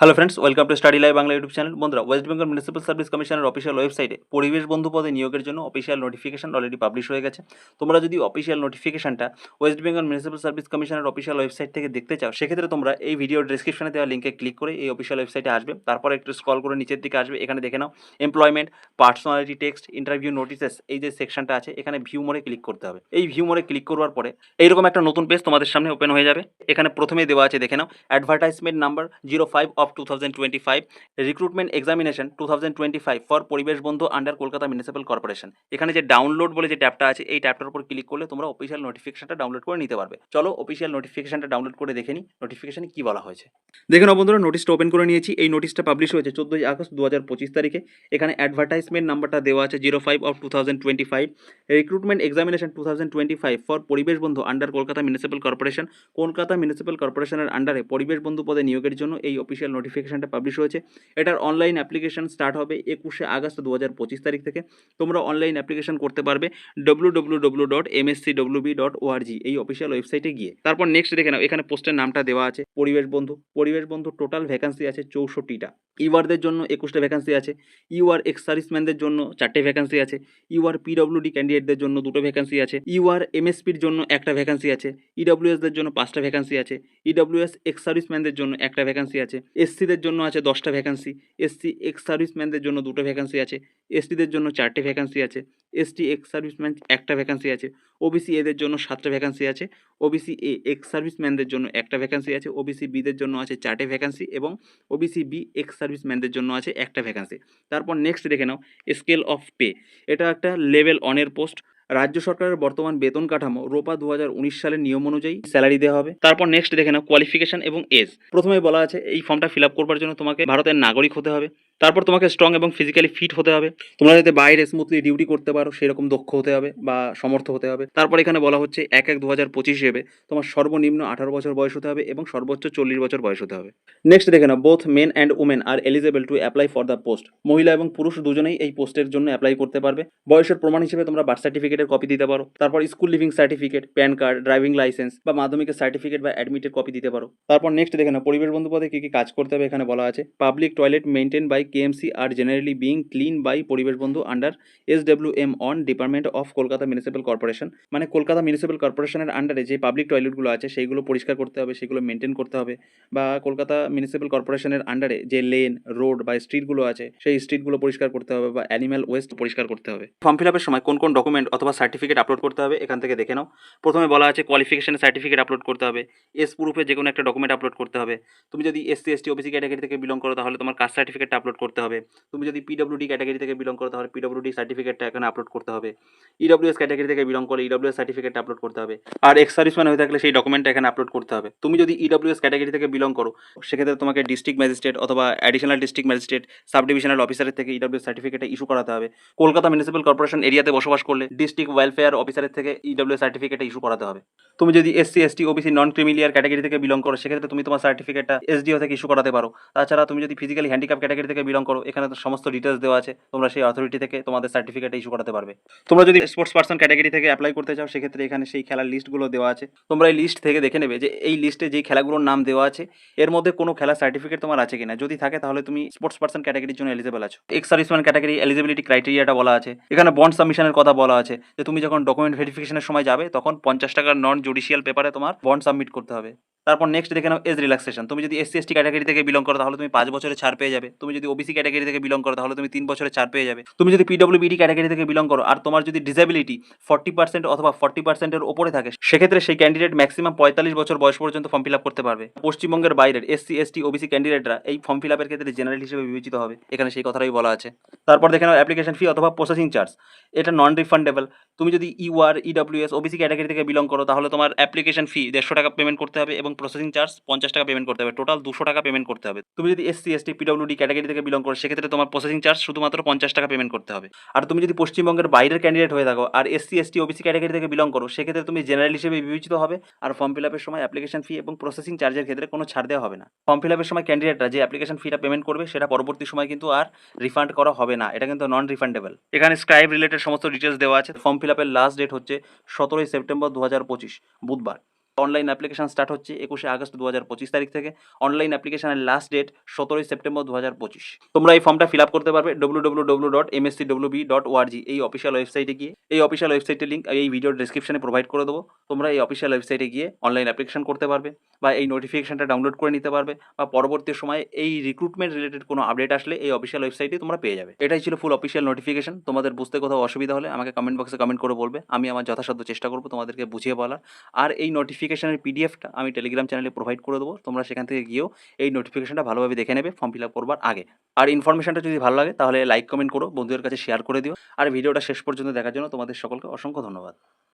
Hello friends welcome to study live Bangla YouTube channel বন্ধুরা West Bengal municipal service কমিশনের official ওয়েবসাইটে পরিবেশ বন্ধু পদে নিয়োগের জন্য অফিসিয়াল নোটিফিকেশন অলরেডি পাবলিশ হয়ে গেছে। তোমরা যদি অফিসিয়াল নোটিফিকেশনটা ওয়েস্ট বেঙ্গল মিউনিসিপ্যাল সার্ভিস কমিশনের অফিসিয়াল ওয়েবসাইট থেকে দেখতে চাও, সেক্ষেত্রে তোমরা এই ভিডিও ডিসক্রিপশনে দেওয়া লিঙ্কে ক্লিক করে এই অফিসিয়াল ওয়েবসাইটে আসবে। তারপর একটু স্ক্রল করে নিচের দিকে আসবে, এখানে দেখে নাও employment personality text interview notices এই যে সেকশনটা আছে, এখানে ভিউ মোড়ে ক্লিক করতে হবে। এই ভিউ মোড়ে ক্লিক করবার পরে এইরকম একটা নতুন পেজ তোমাদের সামনে ওপেন হয়ে যাবে। এখানে প্রথমেই দেওয়া আছে, দেখে নাও advertisement number zero five of two recruitment examination two thousand twenty five for পরিবেশ বন্ধু আন্ডার কলকাতা মিউনিসিপ্যাল কর্পোরেশন এখানে যে ডাউনলোড বলে যে ট্যাবটা আছে, এই ট্যাবটার উপর ক্লিক করলে তোমরা অফিসিয়াল নোটিফিকেশনটা ডাউনলোড করে নিতে পারবে। চলো অফিসিয়াল নোটিফিকেশনটা ডাউনলোড করে দেখে নিই নোটিফিকেশনে কি বলা হয়েছে। দেখে বন্ধুরা নোটিশটা ওপেন করে নিয়েছি। এই নোটিশটা পাবলিশ হয়েছে চোদ্দোই আগস্ট দু পঁচিশ তারিখে। এখানে অ্যাডভার্টাইজমেন্ট নাম্বারটা দেওয়া আছে zero five of two thousand twenty five recruitment examination two thousand twenty five for পরিবেশ বন্ধু under Kolkata municipal corporation Kolkata municipal কর্পোরেশনের আন্ডারে পরিবেশ বন্ধু পদে নিয়োগের জন্য এই অফিসিয়াল নোটিফিকেশনটা পাবলিশ হয়েছে। এটার অনলাইন অ্যাপ্লিকেশন স্টার্ট হবে একুশে আগস্ট দু হাজার পঁচিশ তারিখ থেকে। তোমরা অনলাইন অ্যাপ্লিকেশন করতে পারবে W W W dot MSC WB dot ORG এই অফিসিয়াল ওয়েবসাইটে গিয়ে। তারপর নেক্সট দেখে নাও, এখানে পোস্টের নামটা দেওয়া আছে, পরিবেশ বন্ধু। পরিবেশ বন্ধু টোটাল ভ্যাকান্সি আছে চৌষট্টিটা। ইউআরদের জন্য একুশটা ভ্যাকান্সি আছে। ইউআর এক্স সার্ভিসম্যানদের জন্য চারটে ভ্যাকান্সি আছে। ইউআর পিডব্লিউডি ক্যান্ডিডেটদের জন্য দুটো ভ্যাকান্সি আছে। ইউআর এমএসপির জন্য একটা ভ্যাকান্সি আছে। ইডব্লিউএসদের জন্য পাঁচটা ভ্যাকান্সি আছে। ইডব্লিউএস এক্স সার্ভিসম্যানদের জন্য একটা ভ্যাকান্সি আছে। এসসিদের জন্য আছে দশটা ভ্যাকান্সি এসসি এক্স সার্ভিসম্যানদের জন্য দুটো ভ্যাকান্সি আছে এসটিদের জন্য চারটে ভ্যাকান্সি আছে এসটি এক্স সার্ভিসম্যান একটা ভ্যাকান্সি আছে ওবিসি এদের জন্য সাতটা ভ্যাকান্সি আছে ওবিসি এ এক্স সার্ভিসম্যানদের জন্য একটা ভ্যাকান্সি আছে ওবিসি বিদের জন্য আছে চারটে ভ্যাকান্সি এবং ওবিসি বি এক্স সার্ভিসম্যানদের জন্য আছে একটা ভ্যাকান্সি তারপর নেক্সট দেখে নাও স্কেল অফ পে এটা একটা লেভেল অনের পোস্ট রাজ্য সরকারের বর্তমান বেতন কাঠামো রোপা দু হাজার উনিশ সালের নিয়ম অনুযায়ী স্যালারি দেওয়া হবে। তারপর নেক্সট দেখে নাও কোয়ালিফিকেশন এবং এজ প্রথমে বলা আছে, এই ফর্মটা ফিল আপ করবার জন্য তোমাকে ভারতের নাগরিক হতে হবে। তারপর তোমাকে স্ট্রং এবং ফিজিক্যালি ফিট হতে হবে। তোমরা যাতে বাইরে স্মুথলি ডিউটি করতে পারো, সেরকম দক্ষ হতে হবে বা সমর্থ হতে হবে। তারপর এখানে বলা হচ্ছে, এক এক দু হাজার পঁচিশ হিসেবে তোমার সর্বনিম্ন আঠারো বছর বয়স হতে হবে এবং সর্বোচ্চ চল্লিশ বছর বয়স হতে হবে। নেক্সট দেখে নাও both men and women are eligible to apply for the post মহিলা এবং পুরুষ দুজনেই এই পোস্টের জন্য অ্যাপ্লাই করতে পারবে। বয়সের প্রমাণ হিসেবে তোমরা বার্থ সার্টিফিকেটের কপি দিতে পারো। তারপর school leaving certificate PAN card driving licence বা মাধ্যমিকের সার্টিফিকেট বা অ্যাডমিটের কপি দিতে পারো। তারপর নেক্সট দেখে নাও, পরিবেশ বন্ধু পদে কী কী কাজ করতে হবে এখানে বলা আছে। Public toilet maintain by KMC are generally being clean by পরিবেশ বন্ধু under S M on department of Kolkata municipal corporation মানে কলকাতা মিউনিসিপ্যাল কর্পোরেশনের আন্ডারে যে পাবলিক টয়লেটগুলো আছে, সেইগুলো পরিষ্কার করতে হবে, সেগুলো মেনটেন করতে হবে। বা কলকাতা মিউনিসিপ্যাল কর্পোরেশনের আন্ডারে যে লেন রোড বা স্ট্রিটগুলো আছে, সেই স্ট্রিটগুলো পরিষ্কার করতে হবে বা অ্যানিম্যাল ওয়েস্ট পরিষ্কার করতে হবে। ফর্ম ফিল আপের সময় কোন কোন ডকুমেন্ট অথবা সার্টিফিকেট আপলোড করতে হবে, এখান থেকে দেখে নাও। প্রথমে বলা আছে কোয়ালিফিকেশন সার্টিফিকেট আপলোড করতে হবে এস প্রুফে যে কোনো একটা ডকুমেন্ট আপলোড করতে হবে। তুমি যদি এসসি এসটি ওবিসি ক্যাটাগরি থেকে বিলং করো, তাহলে তোমার কাস্ট সার্টিফিকেটটা আপলোড করতে হবে। তুমি যদি পিডব্লিউডি ক্যাটাগরি থেকে বিলং করো, তাহলে পিডব্লিউডি সার্টিফিকেটটা এখানে আপলোড করতে হবে। ইডব্লিউএস ক্যাটাগরি থেকে বিলং করলে ইডব্লিউএস সার্টিফিকেটটা আপলোড করতে হবে। আর এক্স সার্ভিসম্যান হয়ে থাকলে সেই ডকুমেন্টটা এখানে আপলোড করতে হবে। তুমি যদি ইডব্লিউএস ক্যাটাগরি থেকে বিলং করো, সেক্ষেত্রে তোমাকে ডিস্ট্রিক্ট ম্যাজিস্ট্রেট অথবা additional district magistrate sub divisional অফিসারের থেকে ইডব্লিউএস সার্টিফিকেটটা ইস্যু করাতে হবে। কলকাতা মিউনিসিপ্যাল কর্পোরেশন এরিয়াতে বসবাস করলে ওয়েলফেয়ার অফিসারের থেকে ইডব্লিউ সার্টিফিকেটটা ইস্যু করাতে হবে। তুমি যদি SC ST OBC non creamy layer category থেকে বিলং করো, সেক্ষেত্রে তুমি তোমার সার্টিফিকেটটা এসডিও থেকে ইস্যু করাতে পারো। তাছাড়া তুমি যদি ফিজিক্যালি হ্যান্ডিক্যাপ ক্যাটাগরি থেকে বিলং করো, এখানে তো সমস্ত ডিটেলস দেওয়া আছে, তোমরা সেই অথরিটি থেকে তোমাদের সার্টিফিকেট ইস্যু করাতে পারবে। তোমরা যদি স্পোর্টস পার্সন ক্যাটাগরি থেকে অ্যাপ্লাই করতে চাও, সেক্ষেত্রে এখানে সেই খেলার লিস্টগুলো দেওয়া আছে। তোমরা এই লিস্ট থেকে দেখে নেবে যে এই লিস্টে যেই খেলাগুলোর নাম দেওয়া আছে, এর মধ্যে কোনো খেলার সার্টিফিকেট তোমার আছে কিনা। যদি থাকে, তাহলে তুমি স্পোর্টস পার্সন ক্যাটাগরির জন্য এলিজেবল আছো। এক্স সার্ভিসম্যান ক্যাটাগরি এলিজিবিলিটি ক্রাইটেরিয়াটা বলা আছে। এখানে বন্ড সাবমিশনের কথা বলা আছে। যে তুমি যখন ডকুমেন্ট ভেরিফিকেশনের সময় যাবে, তখন পঞ্চাশ টাকার নন জুডিশিয়াল পেপারে তোমার বন্ড সাবমিট করতে হবে। তারপর নেক্সট দেখে নাও এজ রিল্যাক্সেশন তুমি যদি এসসি এসটি ক্যাটাগরি থেকে বিলং করো, তাহলে তুমি পাঁচ বছরের ছাড় পেয়ে যাবে। তুমি যদি ওবিসি ক্যাটাগরি থেকে বিলং করো, তাহলে তুমি তিন বছরের ছাড় পেয়ে যাবে। তুমি যদি পিডব্লিউবিডি ক্যাটাগরি থেকে বিলং করো, আর তোমার যদি ডিসেবিলিটি ফর্টি পার্সেন্ট অথবা ফর্টি পার্সেন্টের ওপরে থাকে, সেক্ষেত্রে সেই ক্যান্ডিডেট ম্যাক্সিমাম পঁয়তাল্লিশ বছর বয়স পর্যন্ত ফর্ম ফিল আপ করতে পারবে। পশ্চিমবঙ্গের বাইরের এসসি এসটি ওবিসি ক্যান্ডিডেটরা এই ফর্ম ফিল আপের ক্ষেত্রে জেনারেল হিসেবে বিবেচিত হবে। এখানে সেই কথাটাই বলা আছে। তারপর দেখে নাও অ্যাপ্লিকেশন ফি অথবা প্রসেসিং চার্জ এটা নন রিফান্ডেবল তুমি যদি ইউআর ইডব্লিউএস ওবিসি ক্যাটাগরি থেকে বিলং করো, তাহলে তোমার অ্যাপ্লিকেশন ফি দেড়শো টাকা পেমেন্ট করতে হবে এবং প্রসেসিং চার্জ পঞ্চাশ টাকা পেমেন্ট করতে হবে। টোটাল দুশো টাকা পেমেন্ট করতে হবে। তুমি যদি এসসি এসটি পিডব্লিউডি ক্যাটাগরি থেকে বিলং করো, সেক্ষেত্রে তোমার প্রসেসিং চার্জ শুধুমাত্র পঞ্চাশ টাকা পেমেন্ট করতে হবে। আর তুমি যদি পশ্চিমবঙ্গের বাইরের ক্যান্ডিডেট হয়ে থাকো, আর এসসি এসটি ওবিসি ক্যাটাগরি থেকে বিলং করো, সেক্ষেত্রে তুমি জেনারেল হিসেবে বিবেচিত হবে, আর ফর্ম ফিল আপের সময় অ্যাপ্লিকেশন ফি এবং প্রসেসিং চার্জের ক্ষেত্রে কোনো ছাড় দেওয়া হবে না। ফর্ম ফিল আপের সময় ক্যান্ডিডেটরা যে অ্যাপ্লিকেশন ফিটা পেমেন্ট করবে, সেটা পরবর্তী সময় কিন্তু আর রিফান্ড করা হবে না। এটা কিন্তু নন রিফান্ডেবল এখানে স্ক্রাইব রিলেটেড সমস্ত ডিটেলস দেওয়া আছে। ফর্ম ফিল আপের লাস্ট ডেট হচ্ছে সতেরোই সেপ্টেম্বর দু বুধবার। অনলাইন অ্যাপ্লিকেশন স্টার্ট হচ্ছে একুশে আগস্ট দু হাজার পঁচিশ তারিখ থেকে। অনলাইন অ্যাপ্লিকেশনের লাস্ট ডেট সতেরোই সেপ্টেম্বর দু হাজার পঁচিশ। তোমরা এই ফর্মটা ফিল আপ করতে পারবে W W W dot MSC W B dot ORG এই অফিসিয়াল ওয়েবসাইটে গিয়ে এই অফিসিয়াল ওয়েবসাইটের লিঙ্ক এই ভিডিওর ডিসক্রিপশনে প্রোভাইড করে দেবো। তোমরা এই অফিসিয়াল ওয়েবসাইটে গিয়ে অনলাইন অ্যাপ্লিকেশন করতে পারবে বা এই নোটিফিকেশনটা ডাউনলোড করে নিতে পারবে বা পরবর্তী সময়ে এই রিক্রুটমেন্ট রিলেটেড কোনো আপডেট আসলে এই অফিসিয়াল ওয়েবসাইটে তোমরা পেয়ে যাবে। এটাই ছিল ফুল অফিসিয়াল নোটিফিকেশন তোমাদের বুঝতে কোথাও অসুবিধা হলে আমাকে কমেন্ট বক্সে কমেন্ট করে বলবে। আমি আমার যথাসাধ্য চেষ্টা করব তোমাদেরকে বুঝিয়ে বলার। আর এই নোটিফিকেশনের পিডিএফটা আমি টেলিগ্রাম চ্যানেলে প্রোভাইড করে দেবো। তোমরা সেখান থেকে গিয়েও এই নোটিফিকেশনটা ভালোভাবে দেখে নেবে ফর্ম ফিল আপ করবার আগে। আর ইনফরমেশনটা যদি ভালো লাগে, তাহলে লাইক কমেন্ট করো, বন্ধুদের কাছে শেয়ার করে দিও। আর ভিডিওটা শেষ পর্যন্ত দেখার জন্য তোমাদের সকলকে অসংখ্য ধন্যবাদ।